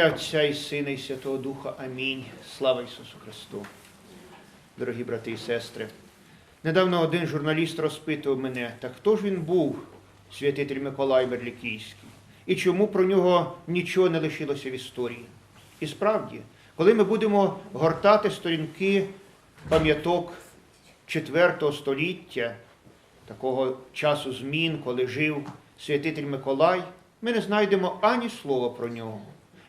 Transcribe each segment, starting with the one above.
ім'я Отця і Сина і Святого Духа. Амінь. Слава Ісусу Христу. Дорогі брати і сестри. Недавно один журналіст розпитував мене, так хто ж він був, святитель Миколай Мерлікійський, і чому про нього нічого не лишилося в історії? І справді, коли ми будемо гортати сторінки пам'яток IV століття, такого часу змін, коли жив святитель Миколай, ми не знайдемо ані слова про нього,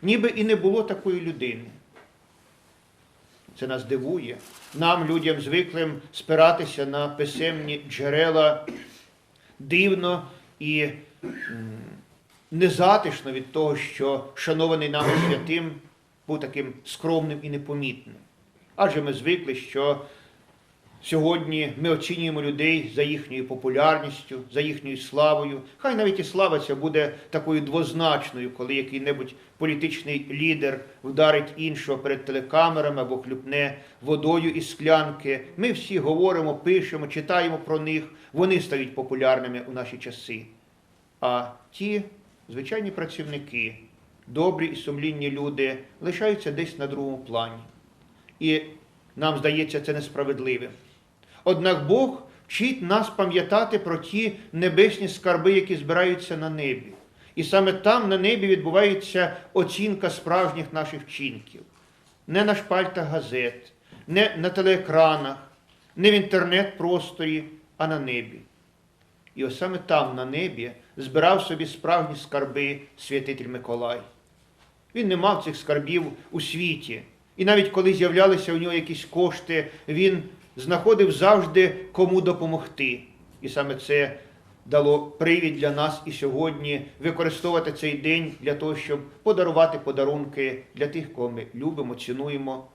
ніби і не було такої людини. Це нас дивує. Нам, людям звиклим спиратися на писемні джерела дивно і незатишно від того, що шанований нами святим був таким скромним і непомітним. Адже ми звикли, що Сьогодні ми оцінюємо людей за їхньою популярністю, за їхньою славою. Хай навіть і слава ця буде такою двозначною, коли який-небудь політичний лідер вдарить іншого перед телекамерами або хлюпне водою із склянки. Ми всі говоримо, пишемо, читаємо про них. Вони стають популярними у наші часи. А ті звичайні працівники, добрі і сумлінні люди лишаються десь на другому плані. І нам здається це несправедливим. Однак Бог вчить нас пам'ятати про ті небесні скарби, які збираються на небі. І саме там на небі відбувається оцінка справжніх наших вчинків. Не на шпальтах газет, не на телеекранах, не в інтернет-просторі, а на небі. І ось саме там, на небі, збирав собі справжні скарби святитель Миколай. Він не мав цих скарбів у світі. І навіть коли з'являлися у нього якісь кошти, він знаходив завжди кому допомогти. І саме це дало привід для нас і сьогодні використовувати цей день для того, щоб подарувати подарунки для тих, кого ми любимо, цінуємо.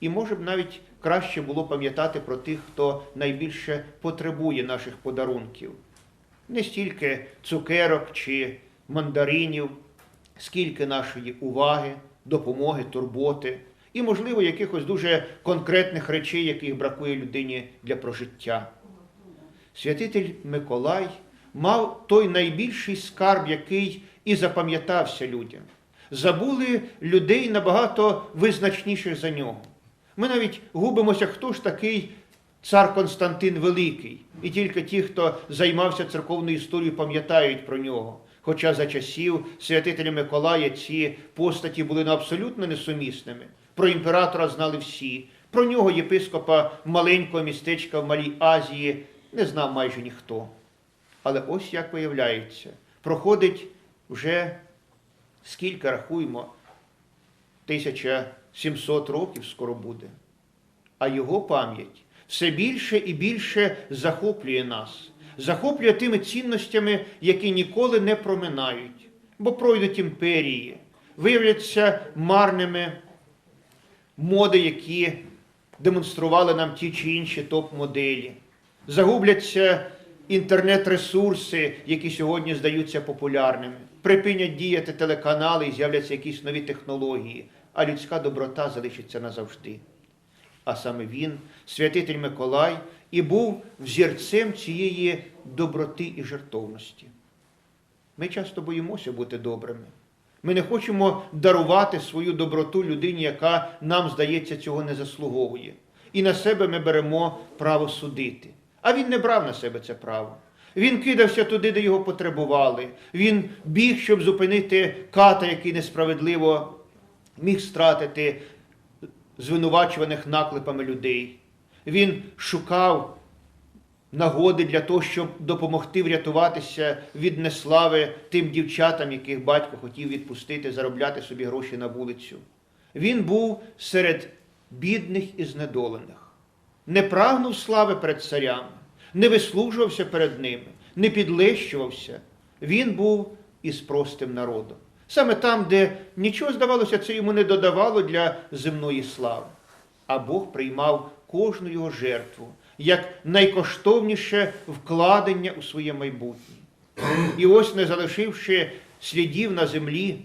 І може б навіть краще було пам'ятати про тих, хто найбільше потребує наших подарунків. Не стільки цукерок чи мандаринів, скільки нашої уваги, допомоги, турботи і, можливо, якихось дуже конкретних речей, яких бракує людині для прожиття. Святитель Миколай мав той найбільший скарб, який і запам'ятався людям. Забули людей набагато визначніших за нього. Ми навіть губимося, хто ж такий цар Константин Великий. І тільки ті, хто займався церковною історією, пам'ятають про нього. Хоча за часів святителя Миколая ці постаті були ну, абсолютно несумісними. Про імператора знали всі. Про нього, єпископа маленького містечка в Малій Азії, не знав майже ніхто. Але ось як виявляється, проходить вже скільки рахуємо, 1700 років скоро буде. А його пам'ять все більше і більше захоплює нас, захоплює тими цінностями, які ніколи не проминають, бо пройдуть імперії, виявляться марними моди, які демонстрували нам ті чи інші топ-моделі. Загубляться інтернет-ресурси, які сьогодні здаються популярними. Припинять діяти телеканали і з'являться якісь нові технології, а людська доброта залишиться назавжди. А саме він, святитель Миколай, і був взірцем цієї доброти і жертовності. Ми часто боїмося бути добрими. Ми не хочемо дарувати свою доброту людині, яка нам, здається, цього не заслуговує. І на себе ми беремо право судити. А він не брав на себе це право. Він кидався туди, де його потребували. Він біг, щоб зупинити ката, який несправедливо міг стратити звинувачуваних наклепами людей. Він шукав нагоди для того, щоб допомогти врятуватися від неслави тим дівчатам, яких батько хотів відпустити, заробляти собі гроші на вулицю. Він був серед бідних і знедолених, не прагнув слави перед царями, не вислужувався перед ними, не підлещувався. Він був із простим народом. Саме там, де нічого, здавалося, це йому не додавало для земної слави. А Бог приймав кожну його жертву як найкоштовніше вкладення у своє майбутнє. І ось, не залишивши слідів на землі,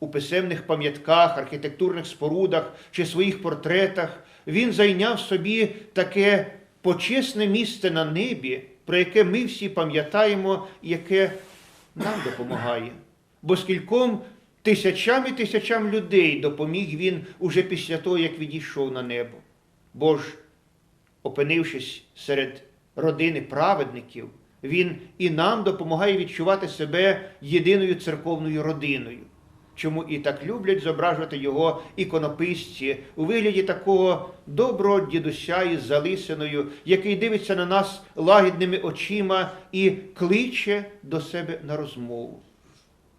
у писемних пам'ятках, архітектурних спорудах чи своїх портретах, він зайняв собі таке почесне місце на небі, про яке ми всі пам'ятаємо, і яке нам допомагає. Бо скільком тисячам і тисячам людей допоміг він уже після того, як відійшов на небо. Бо ж, опинившись серед родини праведників, він і нам допомагає відчувати себе єдиною церковною родиною. Чому і так люблять зображувати його іконописці у вигляді такого доброго дідуся із залисиною, який дивиться на нас лагідними очима і кличе до себе на розмову.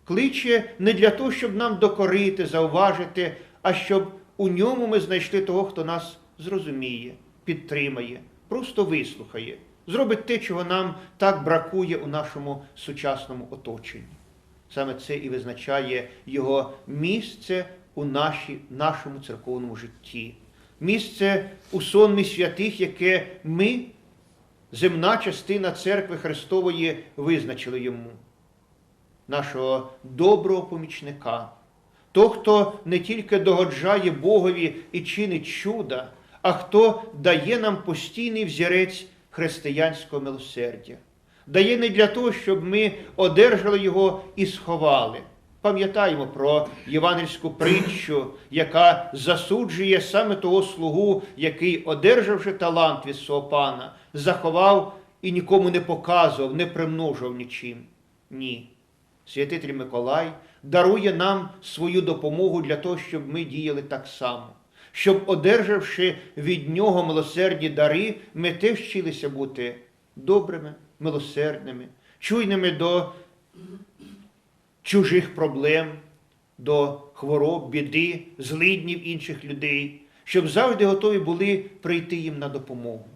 Кличе не для того, щоб нам докорити, зауважити, а щоб у ньому ми знайшли того, хто нас зрозуміє, підтримає, просто вислухає, зробить те, чого нам так бракує у нашому сучасному оточенні. Саме це і визначає його місце у нашій, нашому церковному житті, місце у сонмі святих, яке ми, земна частина церкви Христової, визначили йому, нашого доброго помічника, того, хто не тільки догоджає Богові і чинить чуда, а хто дає нам постійний взірець християнського милосердя дає не для того, щоб ми одержали його і сховали. Пам'ятаємо про євангельську притчу, яка засуджує саме того слугу, який, одержавши талант від свого пана, заховав і нікому не показував, не примножував нічим. Ні. Святитель Миколай дарує нам свою допомогу для того, щоб ми діяли так само. Щоб, одержавши від нього милосердні дари, ми теж вчилися бути добрими, милосердними, чуйними до чужих проблем, до хвороб, біди, злиднів інших людей, щоб завжди готові були прийти їм на допомогу.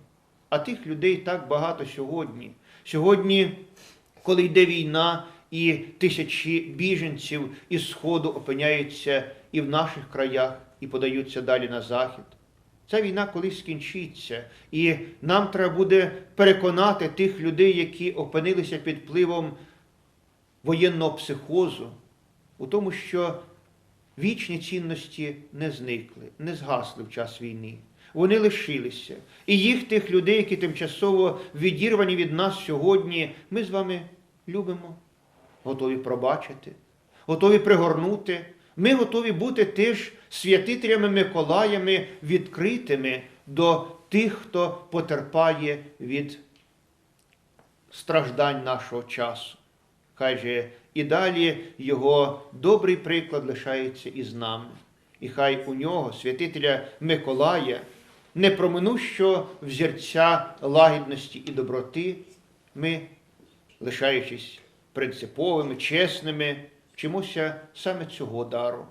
А тих людей так багато сьогодні. Сьогодні, коли йде війна, і тисячі біженців із Сходу опиняються і в наших краях, і подаються далі на захід. Ця війна колись скінчиться, і нам треба буде переконати тих людей, які опинилися під впливом воєнного психозу, у тому, що вічні цінності не зникли, не згасли в час війни. Вони лишилися. І їх тих людей, які тимчасово відірвані від нас сьогодні, ми з вами любимо, готові пробачити, готові пригорнути. Ми готові бути теж святителями Миколаями відкритими до тих, хто потерпає від страждань нашого часу. Хай же і далі його добрий приклад лишається із нами. І хай у нього, святителя Миколая, непроминущо взірця лагідності і доброти, ми, лишаючись принциповими, чесними, вчимося саме цього дару,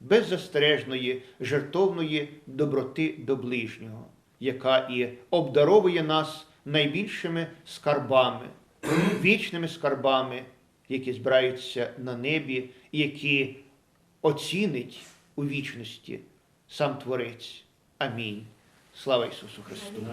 беззастережної, жертовної доброти до ближнього, яка і обдаровує нас найбільшими скарбами, вічними скарбами, які збираються на небі, і які оцінить у вічності сам Творець. Амінь. Слава Ісусу Христу!